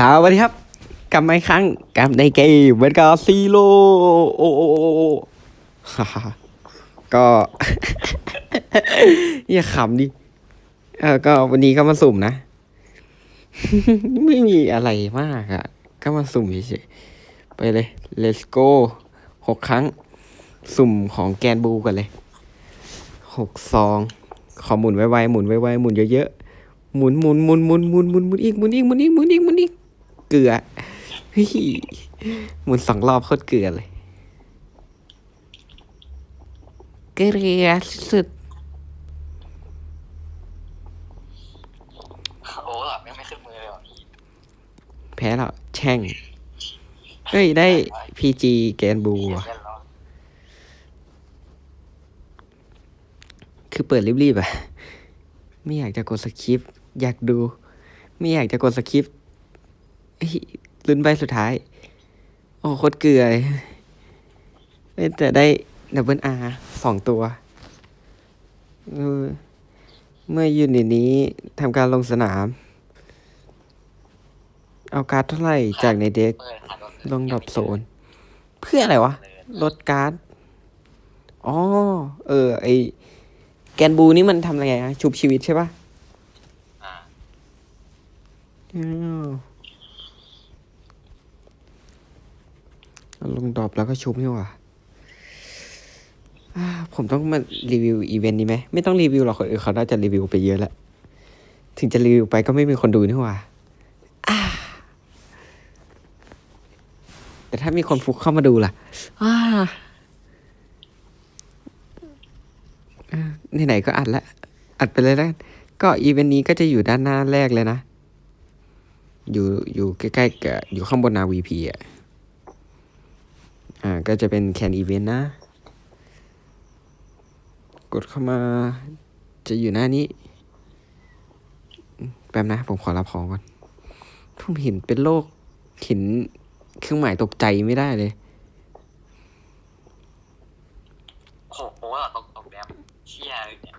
สวัสดีครับกลับมาอีกครั้งกับในเกมเวนกาซีโร่โอโอโอโอฮ่าก็อย่าขำดิเออก็วันนี้ก็มาสุ่มนะ ไม่มีอะไรมากอะก็มาสุ่มเฉยๆไปเลย let's go หกครั้ง สุ่มของแกนบูกันเลยหกซอง ขอหมุนไวๆหมุนไวๆหมุนเยอะๆหมุนหมุนหมุนหมุนหมุนหมุนหมุนอีกหมุนอีกหมุนอีกหมุนอีกหมุนอีก เกลือเฮ้ยหมุนสองรอบโคตรเกลือเลย เกลือสุดโอ้หลับไม่ไม่ขึ้นมือเลยว่ะพี่แพ้แล้วแช่ง เฮ้ย ได้พีจีแกนบูเขียนว่ะเล่นแล้วคือเปิดรีบๆอะ ไม่อยากจะกดสคริปต์อยากดู ไม่อยากจะกดสคริปต์เฮ้ย ลุ้นใบสุดท้าย โอ้โคตรเกลือเลยเอ้ยแต่ได้ดับเบิลอาร์สองตัวเออเมื่อยูนิตนี้ทำการลงสนาม เอาการ์ดเท่าไหร่จากในเด็กเปิดขาดลงดรอปโซน เพื่ออะไรวะ ลดการ์ด อ๋อ เออ ไอแกนบูนี่มันทำอะไรนะชุบชีวิตใช่ปะอ่าอ้าวเอา ลงดอปแล้วก็ชุบนี่หว่าผมต้องมารีวิวอีเวนต์นี้ไหมไม่ต้องรีวิวหรอกคนอื่นเขาน่าจะรีวิวไปเยอะแล้ว ถึงจะรีวิวไปก็ไม่มีคนดูนี่หว่าแต่ถ้ามีคนฟุกเข้ามาดูล่ะไหนๆก็อัดละ อัดไปเลยแล้วก็อีเวนต์นี้ก็จะอยู่ด้านหน้าแรกเลยนะ อยู่อยู่ใกล้ๆกับอยู่ข้างบนนาวีพีอะ อ่าก็จะเป็นแคนอีเวนต์นะ กดเข้ามาจะอยู่หน้านี้อืมแป๊บนะ ผมขอรับของก่อนผมเห็นเป็นโลกเห็นเครื่องหมายตกใจไม่ได้เลยโอ้โหโอ้หลับตกตกแบบเชี่ยเลยเนี่ย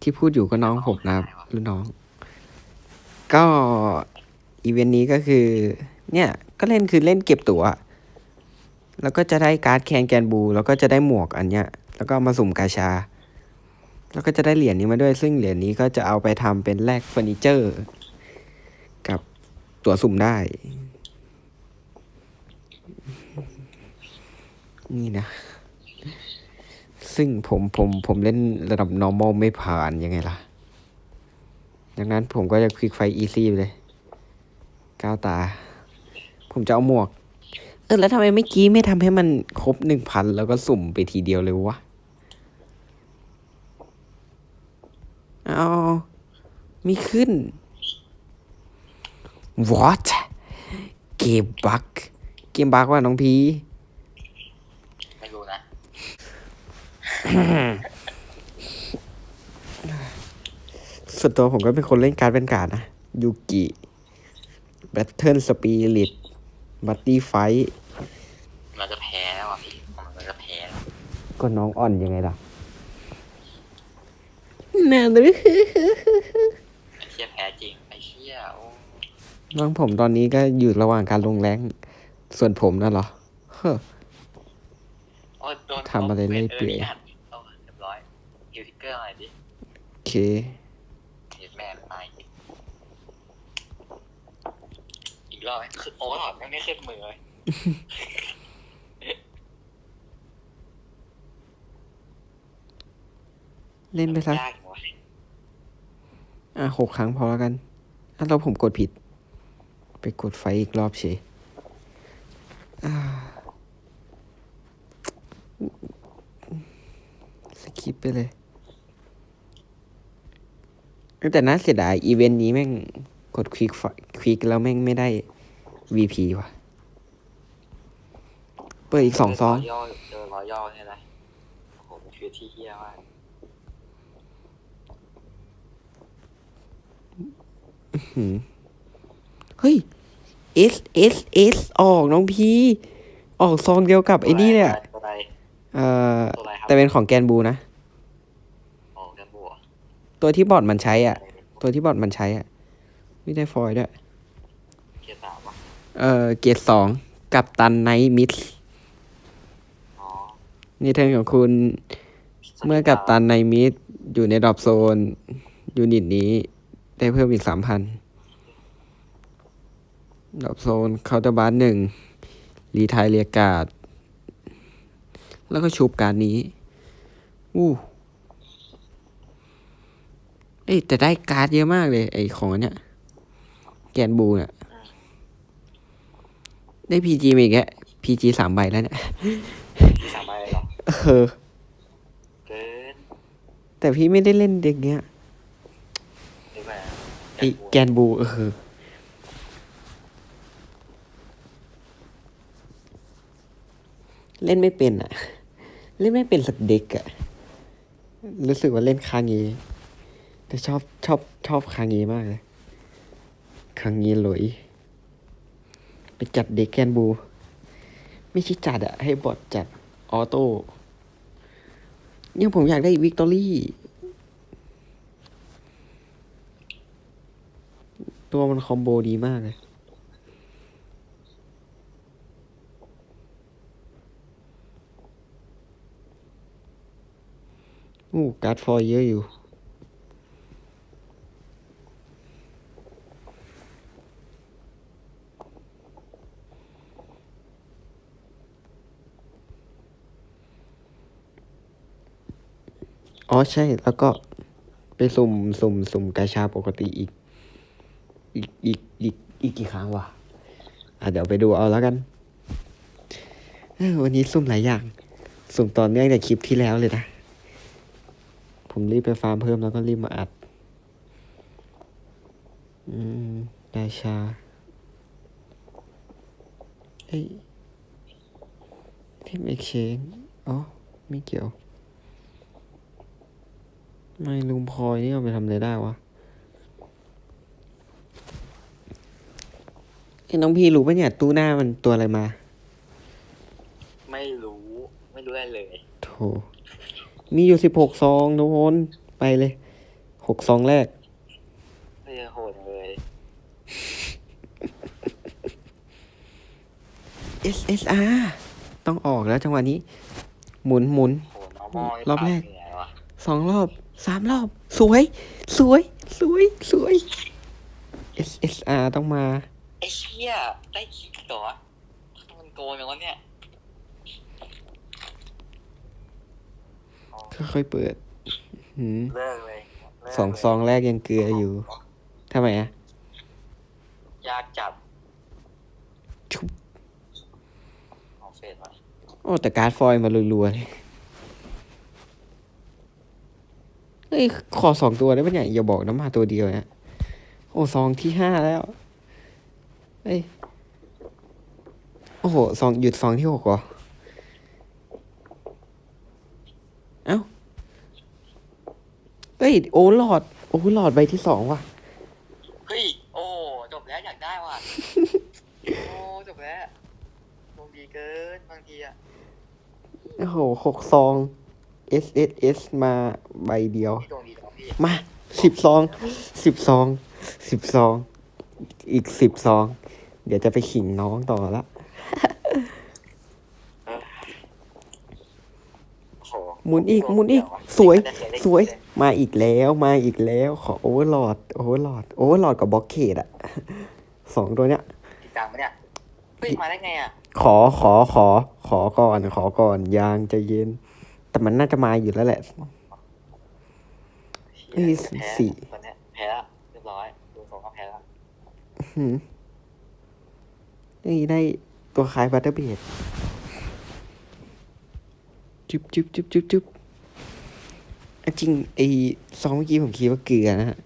ที่พูดอยู่ก็น้องผมนะครับรุ่นน้อง ก็อีเวนต์นี้ก็คือ เนี่ยก็เล่นคือเล่นเก็บตั๋ว แล้วก็จะได้การ์ดแคนแกนบู แล้วก็จะได้หมวกอันเนี้ย แล้วก็มาสุ่มกาชา แล้วก็จะได้เหรียญนี้มาด้วย ซึ่งเหรียญนี้ก็จะเอาไปทำเป็นแลกเฟอร์นิเจอร์ กับตั๋วสุ่มได้ นี่นะ ซึ่งผมผมผมเล่นระดับ normal ไม่ผ่านยังไงล่ะ ดังนั้นผมก็จะควิกไฟ easy ไปเลยก้าวตา ผมจะเอาหมวก เออ แล้วทำไมเมื่อกี้ไม่ทำให้มันครบหนึ่งพันแล้วก็สุ่มไปทีเดียวเลยวะ เอามีขึ้น what เกมบักเกมบักว่าน้องพีไม่รู้นะ ส่วนตัวผมก็เป็นคนเล่นการ์ดเป็นการ์ดนะ ยูกิ แบทเทิลสปิริต บัตตี้ไฟมันจะแพ้แล้วอะพี่มันจะแพ้แล้วก็น้องอ่อนยังไงล่ะน่าดูไอ้เชี่ยแพ้จริงไอ้เชี่ยโอ้น้องผมตอนนี้ก็อยู่ระหว่างการลงแรงส่วนผมน่ะเหรอเฮ้อ โอ้ยโดนทำอะไรเรื่อยเปื่อยโอ้เรียบร้อยฮิวทิกเกอร์หน่อยดิ โอเค เห็นแม่มันตายอีกอีก รอบไหมคือโอ้หลับไม่ขึ้นมือเลยเล่นไปซะ ยากจังวะอะหกครั้งพอแล้วกันอะแล้วผมกดผิด ไปกดไฟอีกรอบเฉยอ่าสคิปไปเลย แต่น่าเสียดายอีเวนต์นี้แม่งกดควิกควิกแล้วแม่งไม่ได้ VP ว่ะ เปิดอีกสองซองเจรย่อเจอรอยย่อใช่ไหมโอ้โหมันคือที่เฮี้ยมากหืมเฮ้ย S S S ออกน้องพี ออกซองเดียวกับไอ้นี่เนี่ยตัวอะไรเอ่อ ตัวอะไรครับแต่เป็นของแกนบูนะ โอ้กันบัวตัวที่บอร์ดมันใช้อะ ตัวที่บอร์ดมันใช้อะ ไม่ได้ฟอยล์ด้วย เกียร์สามวะ เอ่อ เกียรสองกับตันไนท์มิดอ๋อนี่เทิร์นของคุณ เมื่อกับตันในมิดอยู่ในดรอปโซน ยูนิตนี้ ได้เพิ่มอีกสามพันดรอปโซนเคาน์เตอร์บาร์หนึ่งรีไทยเรียกาด แล้วก็ชุบการดนี้ อู้เอ้ยแต่ได้การ์ดเยอะมากเลย ไอ้ของอันเนี้ย แกนบูเนี่ย ได้พีจีมาอีกแล้วพีจีสามใบแล้วเนี่ยสามใบเหรอเออเกินแต่พี่ไม่ได้เล่นเด็กเนี้ยหรือว่าไอ้แกนบูเออเล่นไม่เป็นอะเล่นไม่เป็นสักเด็กอะรู้สึกว่าเล่นคางีแต่ชอบชอบชอบคางีมากเลยคางีหลอย ไปจัดเด็กแกนบู ไม่ใช่จัดอะให้บอทจัดออโต้ยังผมอยากได้วิกตอรี่ ตัวมันคอมโบดีมากเลยอู้การ์ดฟอยเยอะอยู่ อ๋อใช่ แล้วก็ไปสุ่มสุ่มสุ่มกาชาปกติอีก อีกอีกอีกอีกกี่ครั้งวะอะเดี๋ยวไปดูเอาแล้วกันวันนี้สุ่มหลายอย่าง สุ่มตอนเนื่องจากคลิปที่แล้วเลยนะ ผมรีบไปฟาร์มเพิ่มแล้วก็รีบมาอัด อืมกาชาเอ้ยทีมเอ็กชนอ๋อ ไม่เกี่ยว ไม่ลุงพลอยนี่เอาไปทำอะไรได้วะไอ้น้องพี่รู้ปะเนี่ยตู้หน้ามันตัวอะไรมา ไม่รู้ ไม่รู้อะไรเลยโถมีอยู่สิบหกซองทุกคนไปเลยหกซองแรกไม่ได้โหดเลย SSR ต้องออกแล้วจังหวะนี้ หมุนหมุน โหดน้องมอยรอบแรกเหนื่อยวะสองรอบ สามรอบ สวย สวย สวย สวย SSR ต้องมา ไอ้เชี่ยได้คิดเหรอมันโกงอย่างวะเนี่ยค่อยๆเปิดหืมเลิกเลยเลิกสองซองแรกยังเกลืออยู่ทำไมอะยากจับชุบเอาเฟสมาโอ้แต่การ์ดฟอยล์มารัวๆเลย เฮ้ย ขอสองตัวได้ปะเนี่ยอย่าบอกน้ำมาตัวเดียวนะโอ้ซองที่ห้าแล้ว เอ้ย โอ้โหซองหยุดซองที่หกเหรอ เอ้า เฮ้ย โอหลอด โอหลอดใบที่สองว่ะ เฮ้ย โอ้ จบแล้วอยากได้ว่ะ โอ้ จบแล้วลงดีเกินบางทีอะโอ้โหหกซอง S S S มาใบเดียว พี่ดวงดีเหรอพี่มาสิบซองสิบซองสิบซอง อีกสิบซอง เดี๋ยวจะไปขิงน้องต่อละโอ้โหหมุนอีกหมุนอีก สวย สวย มาอีกแล้วมาอีกแล้ว ขอโอเวอร์ลอดโอเวอร์ลอดโอเวอร์ลอดกับบล็อกเคดอะสองตัวเนี้ย ติดตามปะเนี่ยเฮ้ยมาได้ไงอะ ขอขอขอ ขอก่อน ขอก่อนยางใจะเย็น แต่มันน่าจะมาอยู่แล้วแหละเฮ้ยแพ้สี่ ตอนเนี้ยแพ้แล้วเรียบร้อยดูทรงก็แพ้แล้วหืมนี่ได้ตัวคล้ายบัตเตอร์เบดจุ๊บจุ๊บจุ๊บจุ๊บจุ๊บอะจริงไอ้ซองเมื่อกี้ผมคิดว่าเกลือนะฮะ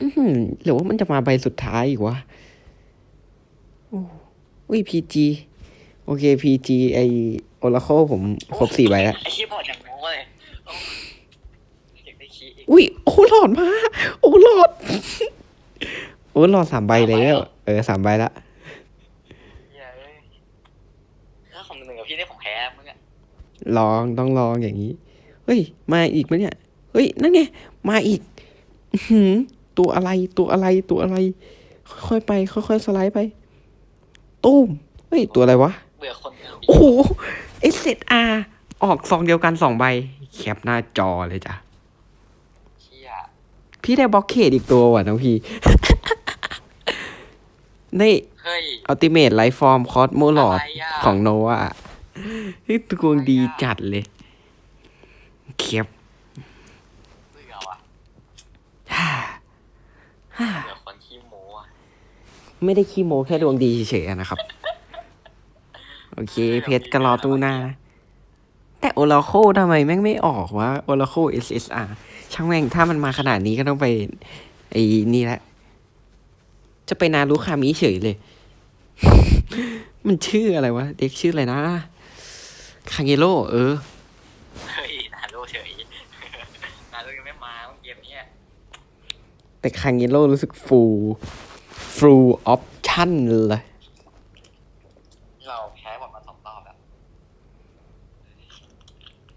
อื้อหือหรือว่ามันจะมาใบสุดท้ายอีกวะโอ้อุ้ยพีจีโอเคพีจีไอ โอราโคผมครบสี่ใบแล้ว ไอ้คีย์บอร์ดอย่างโง่เลยโอ้อยากได้คีย์อีกอุ้ยโอ้หลอดมา โอ้หลอด โอ้หลอดสามใบแล้วเออสามใบละเหี้ยเอ้ยถ้าของหนึ่งกับพี่ได้ของแพ้มึงอะลองต้องลองอย่างนี้ เฮ้ย มาอีกไหมเนี่ย เฮ้ย นั่นไง มาอีกอื้อหือตัวอะไรตัวอะไรตัวอะไร ค่อยๆไป ค่อยๆสไลด์ไป ตุ้มเฮ้ย ตัวอะไรวะ เบื่อคนเอาโอ้โห เอสเซอาออกซองเดียวกันสองใบ แคปหน้าจอเลยจ้ะ เชี่ยพี่ได้บล็อกเคดอีกตัวว่ะน้องพี่ นี่เฮ้ย อัลติเม e ไลฟ์ฟอร์มคอสโมลอดอะไรอะ ของโนวานี่ตัวดีจัดเลยเคียบ เบื่อว่ะฮ่าฮ่าเบื่อคนขี้โม้อะไม่ได้ขี้โมแค่ดวงดีเฉยๆนะครับ โอเค เพชรก็รอตู้หน้านะแต่โอ a า e ทำไมแม่งไม่ออกวะโอ a า e SSR ช่างแม่งถ้ามันมาขนาดนี้ก็ต้องไป ไอ้นี่แหละ จะไปนารุคามิเฉยเลย มันชื่ออะไรวะ เด็กชื่ออะไรนะ คางเกโร่เออ เฮ้ย นาโรเฉย นาโรยังไม่มาเมื่อเกมเนี้ยแต่คางเกโร่รู้สึกฟู ฟูออปชั่นเลย เราแพ้หมดมาสองรอบแล้ว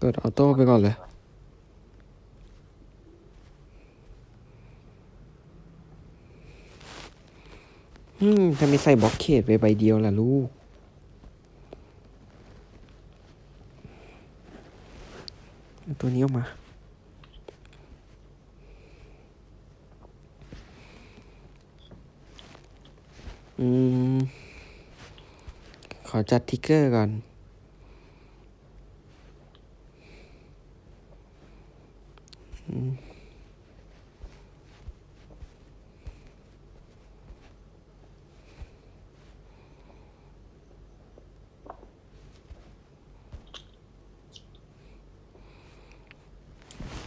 กดออโต้ไปก่อนเลย อืมทำไมใส่บล็อกเคดไปใบเดียวล่ะลูก ตัวนี้ออกมาอืม ขอจัดทิกเกอร์ก่อน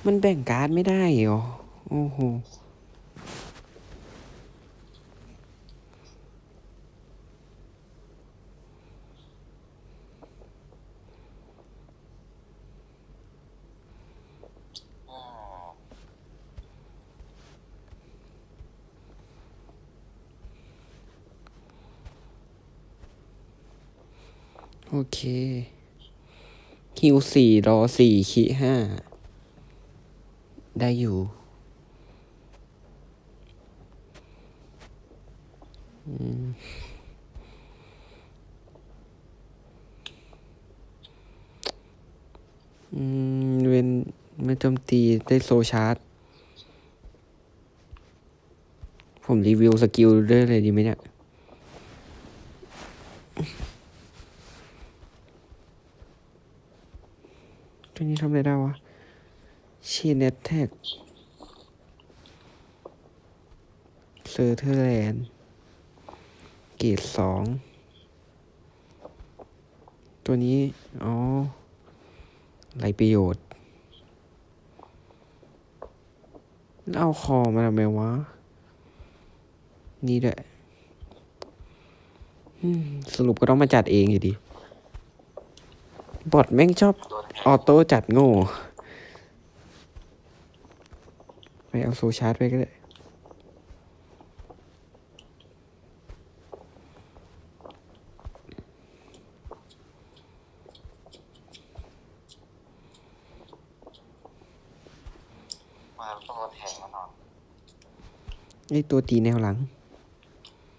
มันแบ่งการ์ดไม่ได้เหรอ โอ้โห โอเค คิวสี่รอสี่คิห้า ได้อยู่ อืมอืมเวนไม่โจมตีได้โซชาร์จผมรีวิวสกิลด้วยเลยดีไหมเนี่ย ตัวนี้ทำอะไรได้วะชีเนตแท็กเซอร์เทอร์แลนด์เกรดสอง ตัวนี้ อ๋อไรประโยชน์แล้วเอาคอมาทำไมวะ นี่แหละสรุปก็ต้องมาจัดเองอยู่ดี บอทแม่งชอบโดนแพ้ออโต้จัดโง่ไปเอาโซชาร์จไปก็ได้มาต้องโดนแทงแน่นอนไอตัวตีแนวหลัง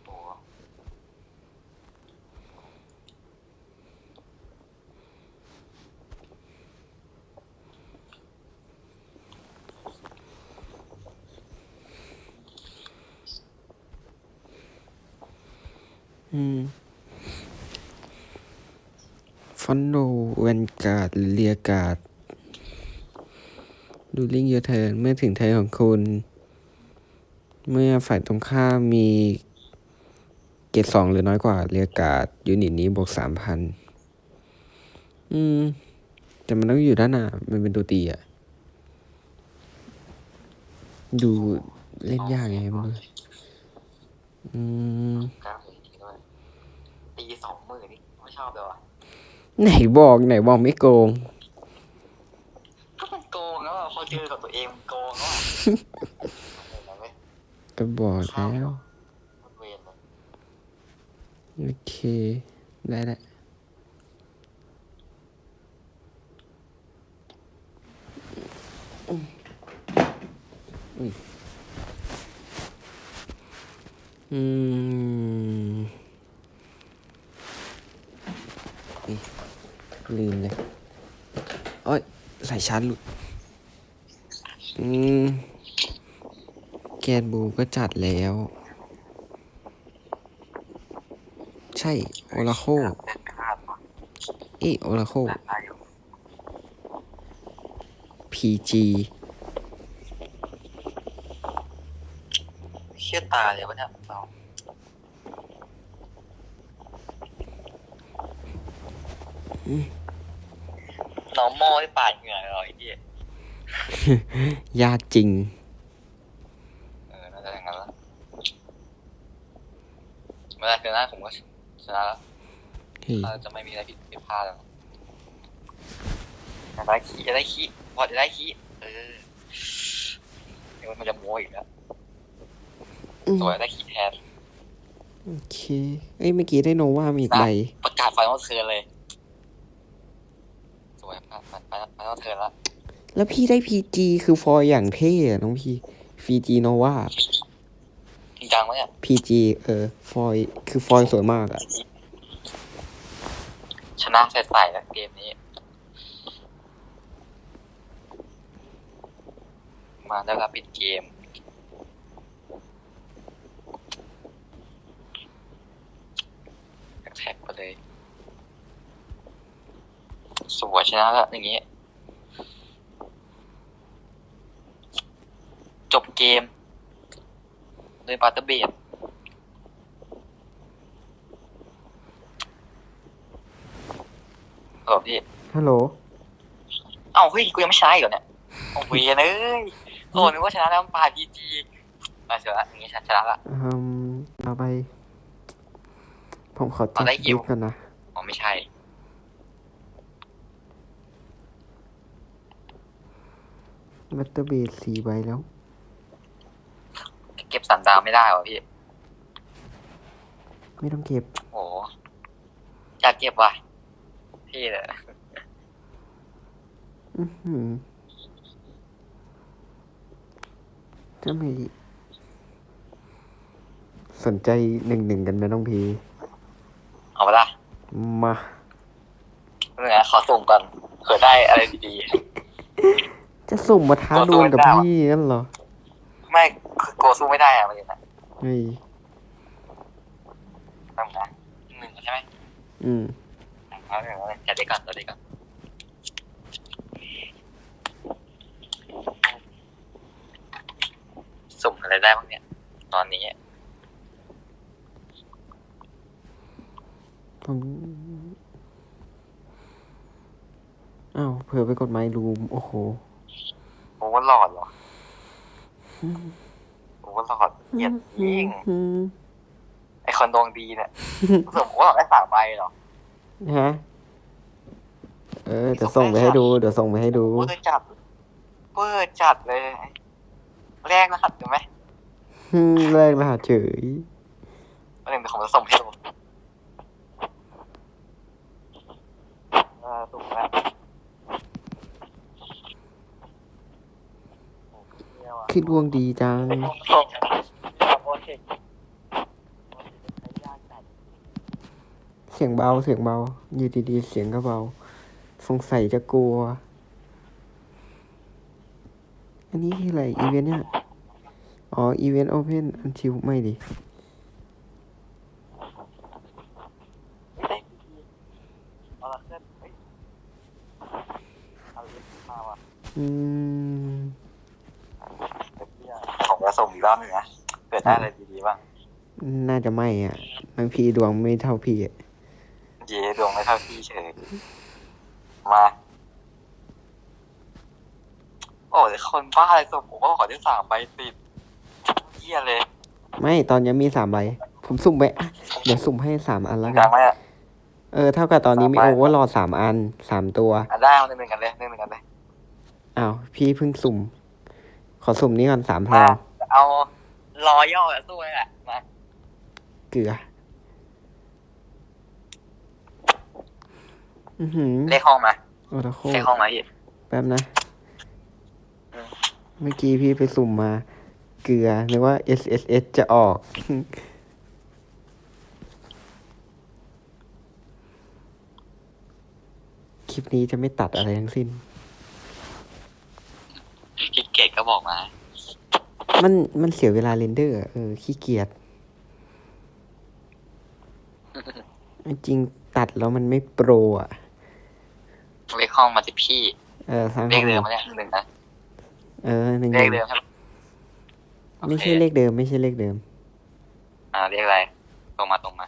โอ้ อืม ฟอนโดเวนการ์ดเรีย การ์ดดูลิงเยอเทิร์นเมื่อถึงเทิร์นของคุณ เมื่อฝ่ายตรงข้ามมีเกรดสองหรือน้อยกว่าเรียการ์ดยูนิตนี้บวกสามพัน อืม แต่มันต้องอยู่ด้านหน้า มันเป็นตัวตีอะดูเล่นยากไงไม่รู้อืมกล้ามเลยจริงด้วยตีสองหมื่นนี่ไม่ชอบเลยว่ะ ไหนบอกไหนบอกไม่โกงก็มันโก งแล้วอะพอเจอกับตัวเองมันโกงแล้วอะเอาเลยก็บอกแล้วมันเวรเลยโอเค ได้แหละอืมอุ้ยอืมนี่ลืมเลยโอ้ยสายชาร์จหลุด อืม แกนบูก็จัดแล้ว ใช่ โอราโคเล่นภาพว่ะเอยโอราโคได้อยู่ PG เชี่ยตาเลยวะเนี่ยเราน้องโม่ที่ปาดเหงื่อเหรอไอ้เหี้ย ยากจริง เออน่าจะอย่างนั้นละเมื่อไหรคือหน้าผมก็ชนะแล้วเฮ้ยเราจะไม่มีอะไรผิดผิดพลาดแล้วจะได้ขี้จะได้ขี้พอจะได้ขี้เออเดี๋ยวมันจะโม้อีกแล้วอืมสวยได้ขี้แทนโอเค เอ้ยเมื่อกี้ได้โนว่ามีอีกใบประกาศไฟนอลเทิร์นเลย สวยผ่านผ่านไฟนอลเทิร์นละ แล้วพี่ได้ PG คือฟอยอย่างเท่อะน้องพี่ PG โนวาจริงจังวะเนี่ย PG เออ ฟอยคือฟอยสวยมากอะชนะใส่ๆแล้วเกมนี้ มาได้รับปิดเกม แท็กไปเลย สวยชนะแล้วอย่างงี้จบ เกมด้วยบัตเตอร์เบดฮัลโหลพี่ ฮัลโหล เอ้าเฮ้ยกูยังไม่ใช้อีกเหรอเนี่ยโอ้เวียนเอ้ยโอ้นึกว่าชนะแล้วมันปาดีจีมาเสร็จละอย่างงี้ชนะชนะละ อืมเอาไป ผมขอจัเอาดได้ฮิว ลิสต์กันนะ อ๋อไม่ใช่บัตเตอร์เบสสี่ใบแล้ว เก็บสันดาวไม่ได้หรอพี่ ไม่ต้องเก็บ โอ้อยากเก็บว่ะ พี่เลยอือหือจะไม่ สนใจหนึ่งหนึ่งกันไหมน้องพี เอาไปละมาเมื่อไงขอส่งก่อนเผื่อได้อะไรดีจะสุ่มมาท้าดวลกับพี่นั่นเหรอ ๆ ไม่ คือโกสู้ไม่ได้อะมันเลยนะเฮ้ยทำไงหนึ่งใช่ไหมอืมเอาหนึ่งเอาหนึ่งจัดได้ก่อนจัดได้ก่อนสุ่มอะไรได้บ้างเนี่ย ตอนนี้ผมอ้าวเผื่อไปกดไม้รูม โอ้โหโอเวอร์ลอดเหรอโอเวอร์ลอดเกลียดยิงอืมไอคนดวงดีเนี่ยสมมติว่าได้สามใบเหรอฮะเออเดี๋ยวส่งไปให้ดูเดี๋ยวส่งไปให้ดูเวอร์จัดเวอร์จัดเลยแรกนะครับถูกไหมอืมแรกรหัสเฉยวันหนึ่งเดี๋ยวผมจะส่งให้ดูเออถูกแล้วโอ้ เหี้ยว่ะคือดวงดีจังเคโอเคใช้ยากจัดเสียงเบาเสียงเบา อยู่ดีๆ เสียงก็เบา สงสัยจะกลัว อันนี้คืออะไร อีเวนต์เนี่ย อ๋อ อีเวนต์โอเพนอันทิวไม่ดิ ไม่ได้ดีเอาละเพื่อนเฮ้ยเอาเลยมาว่ะ อืม ผมจะส่งอีกรอบหนึงนะเกิด ได้อะไรดีๆบ้างน่าจะไม่อะบางพีดวงไม่เท่าพี่อะเย่ดวงไม่เท่าพี่เฉยมา โอ้ยคนบ้าอะไรส่งผมก็ขอได้สามใบติดเยี่ยเลย ไม่ตอนนี้มีสามใบ ผมสุ่มไปอะเดี๋ยวสุ่มให้สามอันแล้วจกัรินงไหมอะ เออเท่ากับตอนนี้มีสามโอใบเวอร์ลอดสามอันสามตัวอะได้เอาหนึ่งๆกันเลยหนึ่งๆกันเลยอ้าวพี่เพิ่งสุ่ม ขอสุ่มนี้ก่อนสามพมาลังเอา รอย่อกับสู้นี่แหละมาเกลืออือหือเลขห้องมั้ตะโเลขห้องมาพี่แป๊บนะ เมื่อกี้พี่ไปสุ่มมา เกลือนึอว่า S S S จะออก คลิปนี้จะไม่ตัดอะไรทั้งสิ้น คิดเกตก็บอกมา มันมันเสียเวลาเรนเดอร์อะเออขี้เกียจจริงๆตัดแล้วมันไม่โปรอะเลขห้องมาที่พี่ เออสร้างเลห้ของเดิมมาเนี่ยหนึ่งนะเออหนึ่งเลขเดิมใช่ไหมไม่ใช่โอคเลขเดิม ไม่ใช่เลขเดิม อ่าเลขอะไรตรงมาตรงมา